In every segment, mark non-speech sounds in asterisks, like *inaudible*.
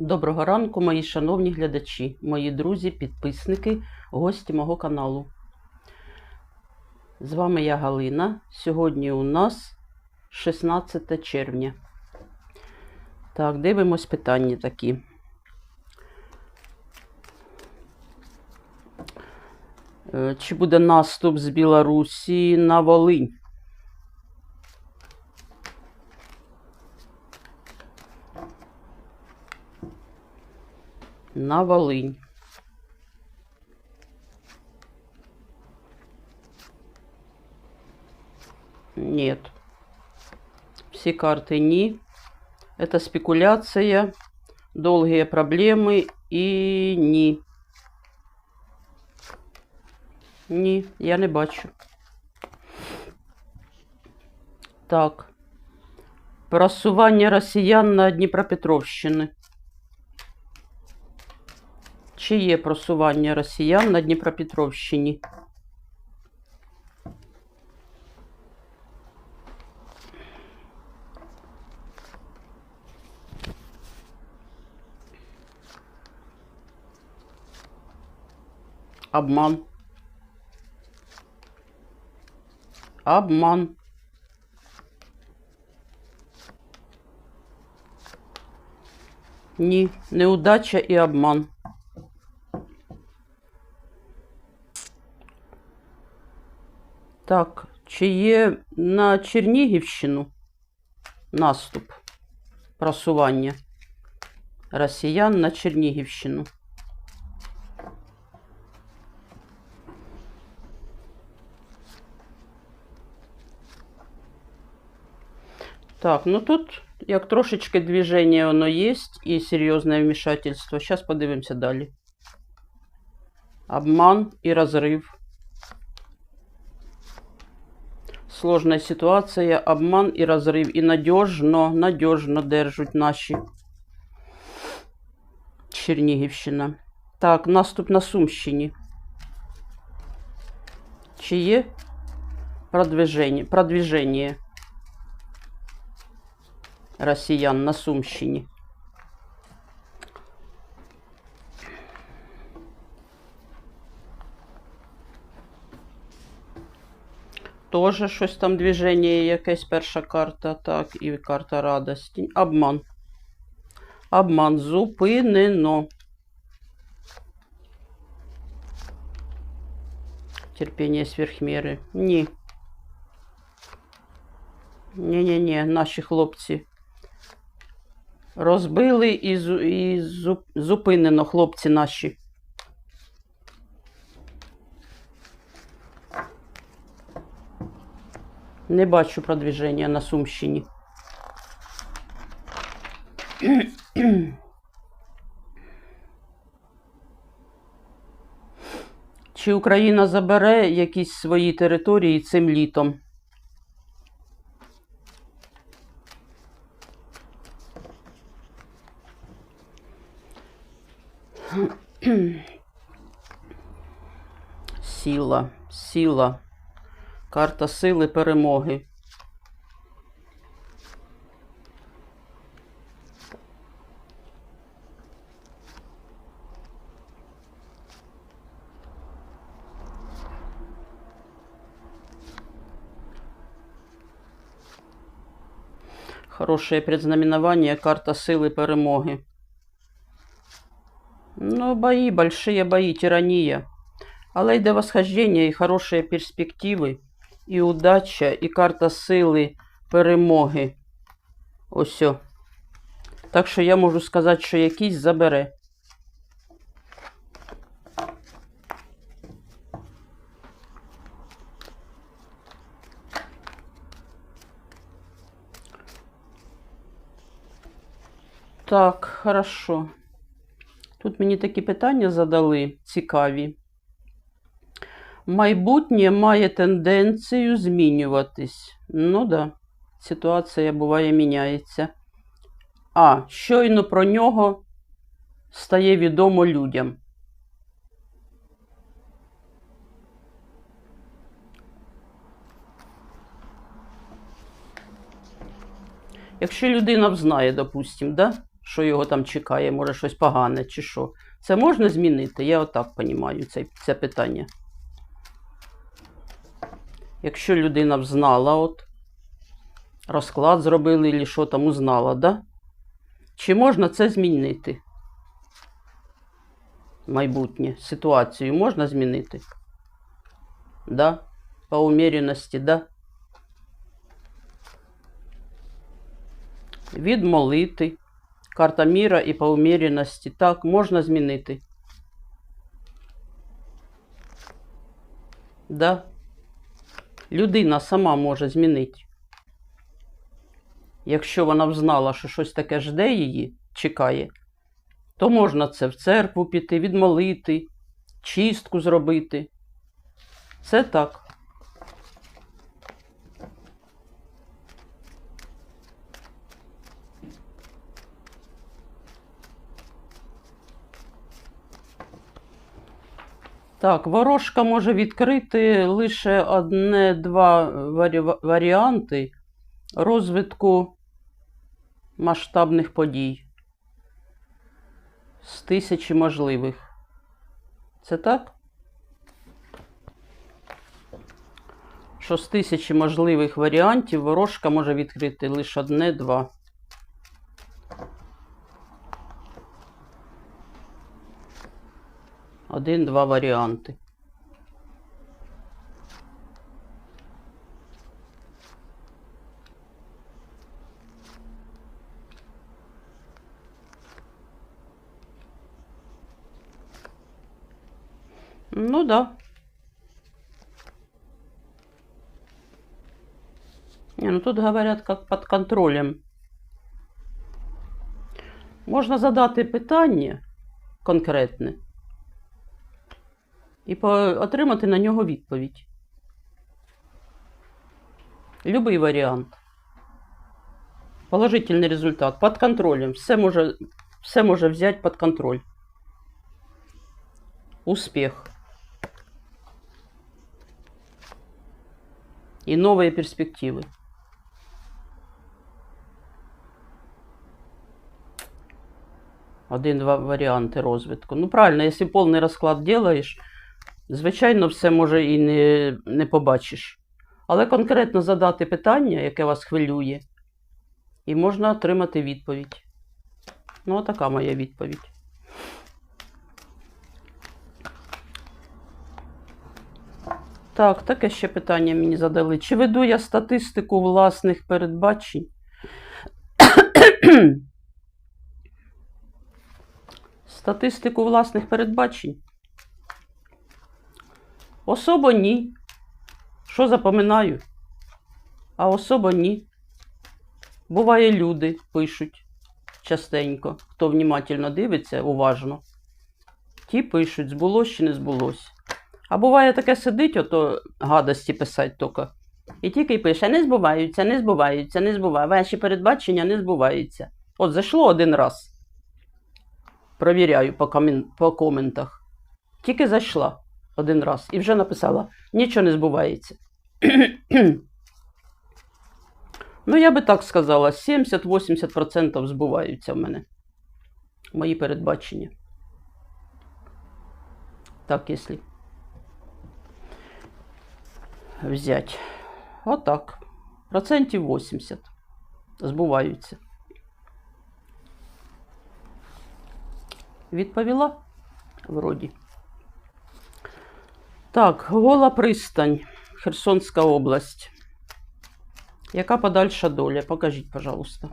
Доброго ранку, мої шановні глядачі, мої друзі, підписники, гості мого каналу. З вами я Галина. Сьогодні у нас 16 червня. Так, дивимось питання такі. Е, Чи буде наступ з Білорусі на Волинь? На Волинь. Нет. Все карты не. Это спекуляция, долгие проблемы и ні. Ні, я не бачу. Так. Просування росіян на Дніпропетровщини. Чи є просування росіян на Дніпропетровщині? Обман. Обман. Ні, неудача і обман. Так, чи є на Чернігівщину наступ просування росіян на Чернігівщину? Так, ну тут як трошечки движення воно є і серйозне вмішательство. Зараз подивимося далі. Обман і розрив. Сложная ситуація, обман і розрив. І надіжно, надіжно держать наші Чернігівщина. Так, наступ на Сумщині. Чи є продвиження, продвиження росіян на Сумщині? Тоже щось там движення, якась перша карта, так, і карта радості. Обман. Обман зупинено. Терпіння сверхміри. Ні. Ні-ні-ні, наші хлопці. Розбили і, зу- і зу- зупинено хлопці наші. Не бачу продвиження на Сумщині. Чи Україна забере якісь свої території цим літом? Сіла, сіла. Карта сили перемоги. Хорошее предзнаменование, карта силы перемоги. Ну, бои, большие бои, тирания. Але йде восхождення і хороші перспективи, і удача, і карта сили перемоги. Ось. Так що я можу сказати, що якийсь забере. Так, хорошо. Тут мені такі питання задали цікаві. Майбутнє має тенденцію змінюватись. Ну да, ситуація буває міняється. А щойно про нього стає відомо людям. Якщо людина взнає, допустим, да, що його там чекає, може щось погане чи що. Це можна змінити? Я отак розумію це, це питання. Якщо людина взнала, от, розклад зробили, чи що там узнала, да? Чи можна це змінити? Майбутнє, ситуацію можна змінити? Да? По умеренности, да? Відмолити. Карта міра і по умеренности. Так, можна змінити. Да. Людина сама може змінити. Якщо вона взнала, що щось таке жде її, чекає, то можна це в церкву піти, відмолити, чистку зробити. Це так. Так, ворожка може відкрити лише одне-два варі- варіанти розвитку масштабних подій з тисячі можливих. Це так? Що з тисячі можливих варіантів ворожка може відкрити лише одне-два. Один-два варіанти. Ну да. Не, ну тут говорят, как под контролем. Можна задати питання конкретне і отримати на нього відповідь. Любий варіант. Положительний результат. Під контролем. Все може, все може взяти під контроль. Успіх. І нові перспективи. Один-два варіанти розвитку. Ну, правильно, якщо повний розклад робиш, звичайно, все може і не, не побачиш. Але конкретно задати питання, яке вас хвилює, і можна отримати відповідь. Ну, така моя відповідь. Так, таке ще питання мені задали. Чи веду я статистику власних передбачень? Статистику власних передбачень? Особо ні. Що запоминаю? А особо ні. Буває, люди пишуть частенько. Хто внимательно дивиться, уважно. Ті пишуть, збулось чи не збулось. А буває таке сидить, ото гадості писать тільки. І тільки й пише, не збуваються, не збуваються, не збуваються. Ваші передбачення не збуваються. От зайшло один раз. Провіряю по, комін... по коментах. Тільки зайшла один раз і вже написала: нічого не збувається. *clears throat* ну, я би так сказала: 70-80% збуваються в мене. Мої передбачення. Так, якщо взять. Отак. Процентів 80 збуваються. Відповіла? Вроді. Так, гола пристань, Херсонська область. Яка подальша доля? Покажіть, пожалуйста.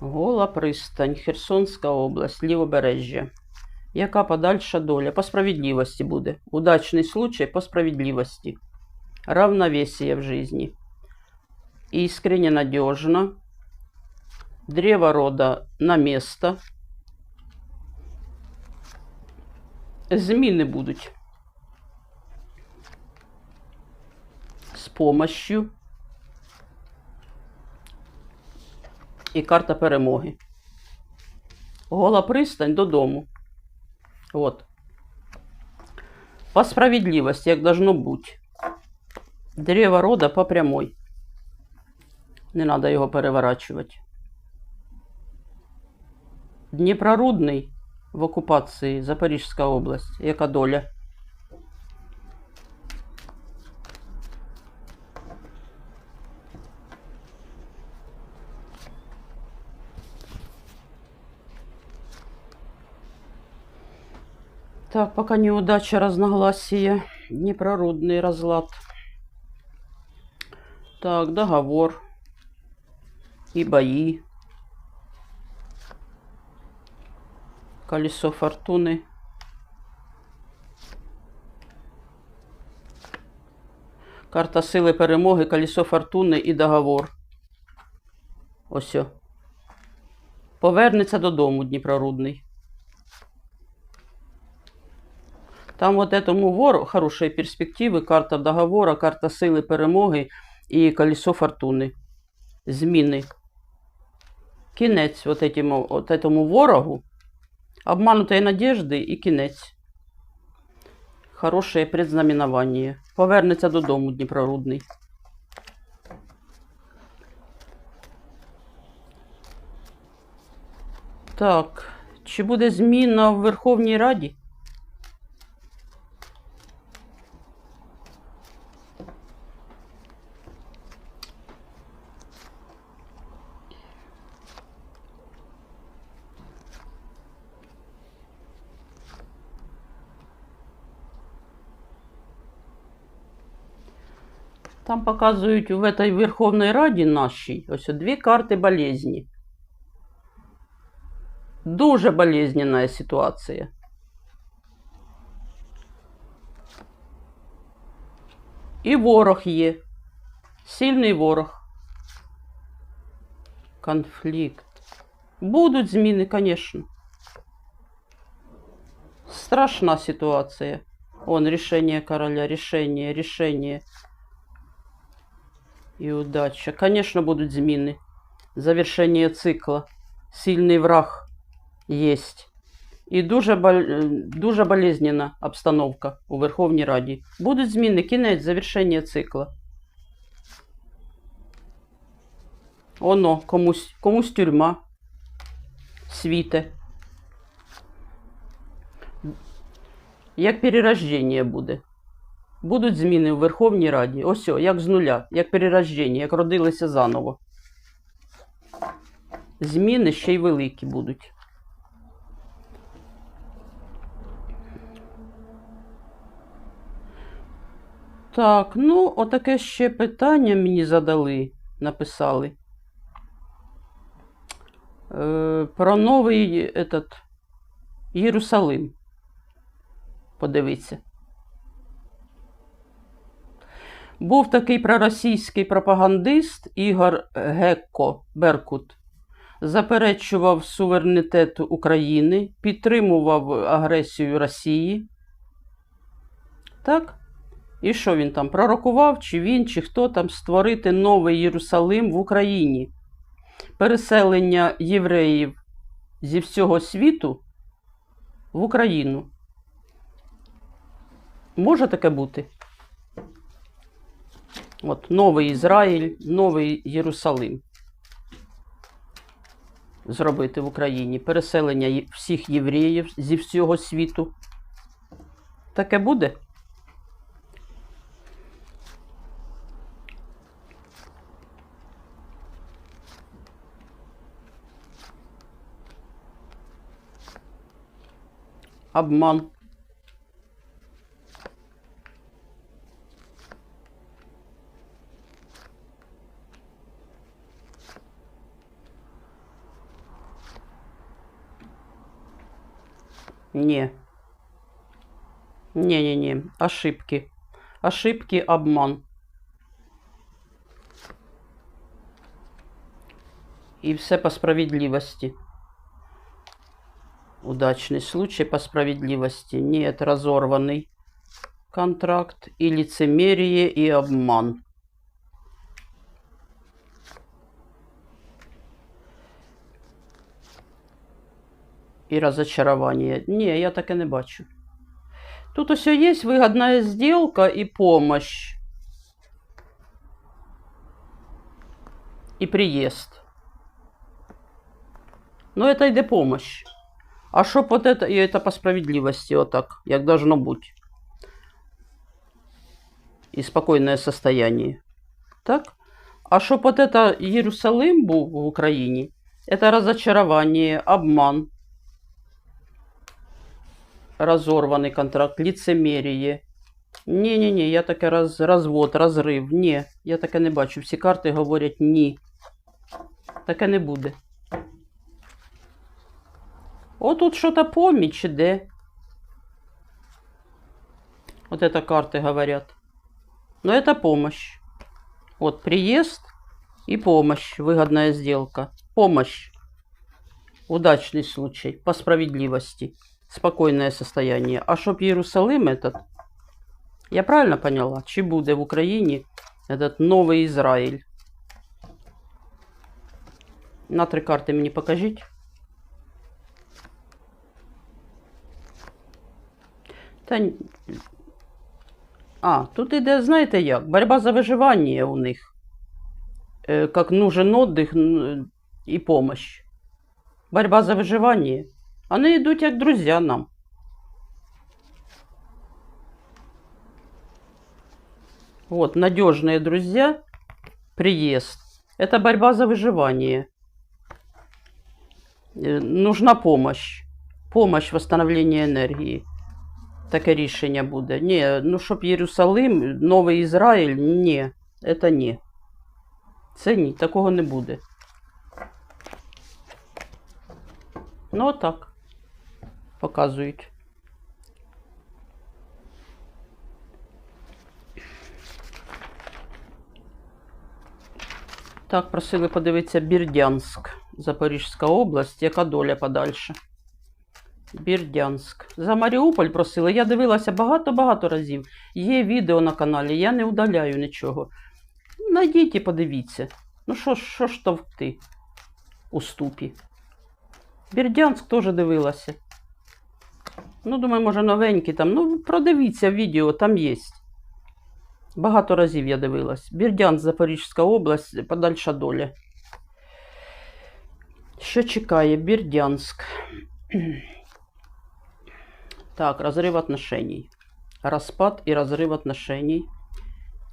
Гола пристань, Херсонська область, лівобережжя. Яка подальша доля? По справедливости буде. Удачний случай по справедливости. Равновесие в жизни. Искренне надежно. Древо рода на место. Зміни будуть. З помощью. І карта перемоги. Гола пристань додому. Вот. По справедливости, як должно бути. Дерево рода по прямой. Не треба його переворачувати. Дніпрорудний в окупації Запорізька область. Яка доля? Так, пока неудача, разногласия. Дніпрорудний разлад. Так, договор. И бои. Колесо фортуны. Карта сили перемоги, колесо фортуни і договор. Ось. о. Повернеться додому Дніпрорудний. Там вот этому вору хорошие перспективи, карта договора, карта сили перемоги і колесо фортуни. Зміни. Кінець вот этому, вот этому ворогу. Обманутої надежди і кінець. Хороше предзнаменування. Повернеться додому Дніпрорудний. Так, чи буде зміна в Верховній Раді? Там показують в этой Верховній Раді нашій ось дві карти болезні. Дуже болезненная ситуація. І ворог є. Сильний ворог. Конфлікт. Будуть зміни, звісно. Страшна ситуація. Он рішення короля, рішення, рішення. І удача. Конечно, будуть зміни. Завершення цикла. Сильний враг есть. І дуже, бол- дуже болезненна обстановка у Верховній Раді. Будуть зміни, кінець, завершення цикла. Оно, комусь, комусь тюрма світе. Як перерождення буде. Будуть зміни у Верховній Раді. Ось, о, як з нуля, як перерождення, як родилися заново. Зміни ще й великі будуть. Так, ну, отаке ще питання мені задали, написали. Е, про новий этот, Єрусалим. Подивіться. Був такий проросійський пропагандист Ігор Гекко Беркут. Заперечував суверенітет України, підтримував агресію Росії. Так? І що він там пророкував, чи він, чи хто там створити новий Єрусалим в Україні? Переселення євреїв зі всього світу в Україну. Може таке бути? От новий Ізраїль, новий Єрусалим. Зробити в Україні переселення всіх євреїв зі всього світу. Таке буде? Обман. Не. Не-не-не. Ошибки. Ошибки, обман. И все по справедливости. Удачный случай по справедливости. Нет, разорванный контракт и лицемерие и обман. І розочарування. Ні, я таке не бачу. Тут усе є вигідна сделка і помощь. І приїзд. Ну, это йде помощь. А щоб вот это, і это по справедливости, вот так, як должно бути. І спокійне состояние. Так? А щоб вот это Єрусалим був в Україні, это разочарование, обман, разорваний контракт, лицемерие. Ні-ні-ні, я таке роз, розвод, розрив. Ні, я таке не бачу. Всі карти говорять ні. Таке не буде. О, тут що-то поміч іде. Вот это карты говорят. Но это помощь. Вот приезд и помощь. Выгодная сделка. Помощь. Удачный случай. По справедливости. Спокойное состояние. А чтоб Иерусалим этот... Я правильно поняла? Чи буде в Україні этот новий Ізраїль? На три карти мені покажіть. Та... н- А, тут іде, знаєте як? Борьба за виживання у них. Е, как нужен отдых н- і помощь. Борьба за виживання. Вони йдуть як друзі нам. Вот, надежные друзья, приезд. Это борьба за выживание. Э, Нужна помощь. Помощь в восстановлении енергії. Таке рішення буде. Ні, ну щоб Єрусалим, Новий Ізраїль, ні, це ні. Це ні, такого не буде. Ну, отак. Показують. Так, просили подивитися Бірдянськ, Запорізька область, яка доля подальше. Бірдянськ. За Маріуполь просили. Я дивилася багато-багато разів. Є відео на каналі, я не удаляю нічого. Найдіть і подивіться. Ну що, що ж товкти у ступі? Бірдянськ теж дивилася. Ну, думаю, може, новенький там. Ну, продивіться відео, там є. Багато разів я дивилась. Бірдянськ, Запорізька область, подальша доля. Що чекає? Бірдянськ. *clears throat* Так, разрыв отношений. Распад и разрыв отношений.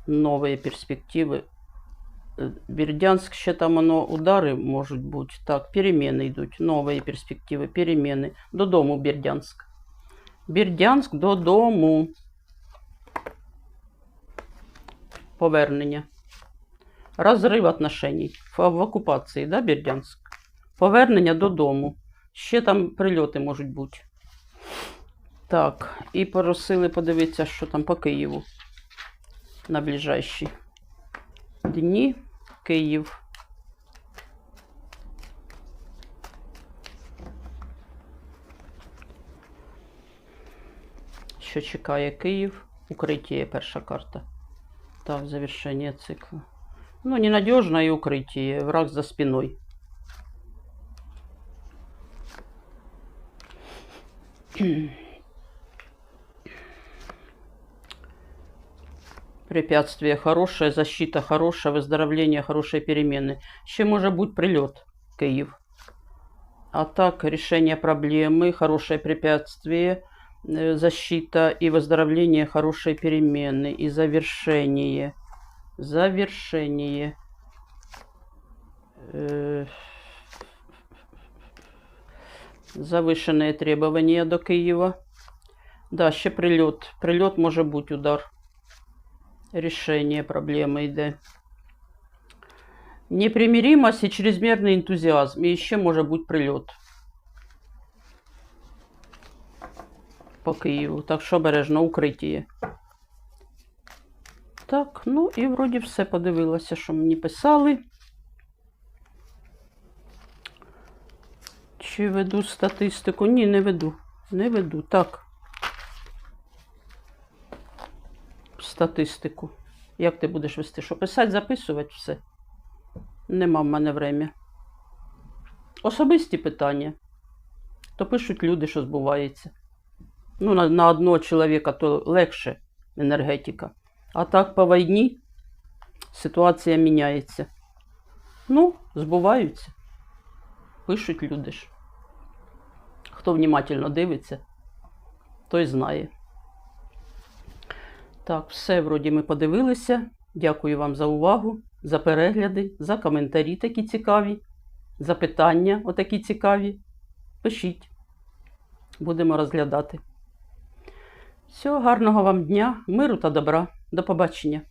Новые перспективы. Э, Бердянск, ще там оно удари можуть бути. Так, перемены йдуть. Нові перспективи, перемены. Додому Бердянск. Бердянск додому. Повернення. Розрив отношений. В, окупації, да, Бердянск? Повернення додому. Ще там прильоти можуть бути. Так, і просили подивитися, що там по Києву на ближайші дні. Київ. Що чекає Київ? Укриття є перша карта. Так, завершення цикла. Ну, ненадежное и укрытие. Враг за спиной. Препятствие хорошее, защита хорошая, выздоровление, хорошие перемены. Ще може бути прильот Київ. А так, решение проблемы, хорошее препятствие, э, защита и выздоровление, хорошие перемены и завершение. Завершение. Э, Завышенные требования до Києва. Да, ще прильот. Прильот може бути удар. Рішення проблеми йде. Непримиримость і чрезмірний ентузіазм. І ще може бути прильот. По Києву. Так що обережно, укриття. Так, ну і вроді все подивилася, що мені писали. Чи веду статистику? Ні, не веду. Не веду. Так. Статистику. Як ти будеш вести? Що писати, записувати все? Нема в мене время. Особисті питання. То пишуть люди, що збувається. Ну, на, на одного чоловіка то легше енергетика. А так по війні ситуація міняється. Ну, збуваються. Пишуть люди ж. Хто внимательно дивиться, той знає. Так, все вроді ми подивилися. Дякую вам за увагу, за перегляди, за коментарі такі цікаві, за питання отакі цікаві. Пишіть. Будемо розглядати. Всього гарного вам дня, миру та добра. До побачення.